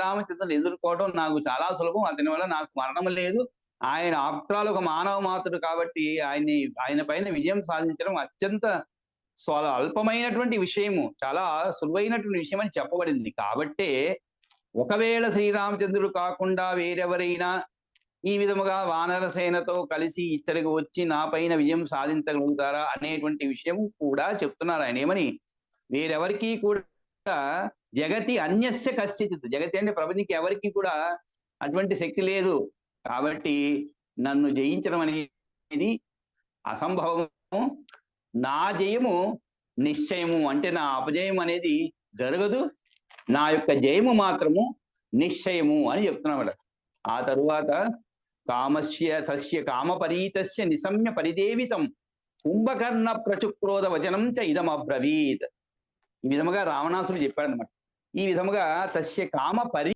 శ్రీరామచంద్రుని ఎదుర్కోవడం నాకు చాలా సులభం. అతని వల్ల నాకు మరణం లేదు. ఆయన ఆప్తాలు ఒక మానవ మాతృడు కాబట్టి ఆయన్ని ఆయన పైన విజయం సాధించడం అత్యంత అల్పమైనటువంటి విషయము. చాలా సులువైనటువంటి విషయం అని చెప్పబడింది. కాబట్టే ఒకవేళ శ్రీరామచంద్రుడు కాకుండా వేరెవరైనా ఈ విధముగా వానరసేనతో కలిసి ఇచ్చరికి వచ్చి నా పైన విజయం సాధించగలుగుతారా అనేటువంటి విషయం కూడా చెప్తున్నారు ఆయన. ఏమని? వేరెవరికి కూడా జగతి అన్యస్య కశ్చిత్. జగతి అంటే ప్రపంచకి ఎవరికి కూడా అటువంటి శక్తి లేదు. కాబట్టి నన్ను జయించడం అనేది అసంభవము. నా జయము నిశ్చయము అంటే నా అపజయం అనేది జరగదు. నా యొక్క జయము మాత్రము నిశ్చయము అని చెప్తున్నాడు ఆ తరువాత కామస్య సస్య కామపరీతస్య నిసమ్య పరిదేవితం. కుంభకర్ణ ప్రచుక్రోధ వచనం చ ఇదం అబ్రవీత్ ఈ విధముగా రావణాసుడు చెప్పాడు అనమాట ఈ విధముగా తస్య కామ పరి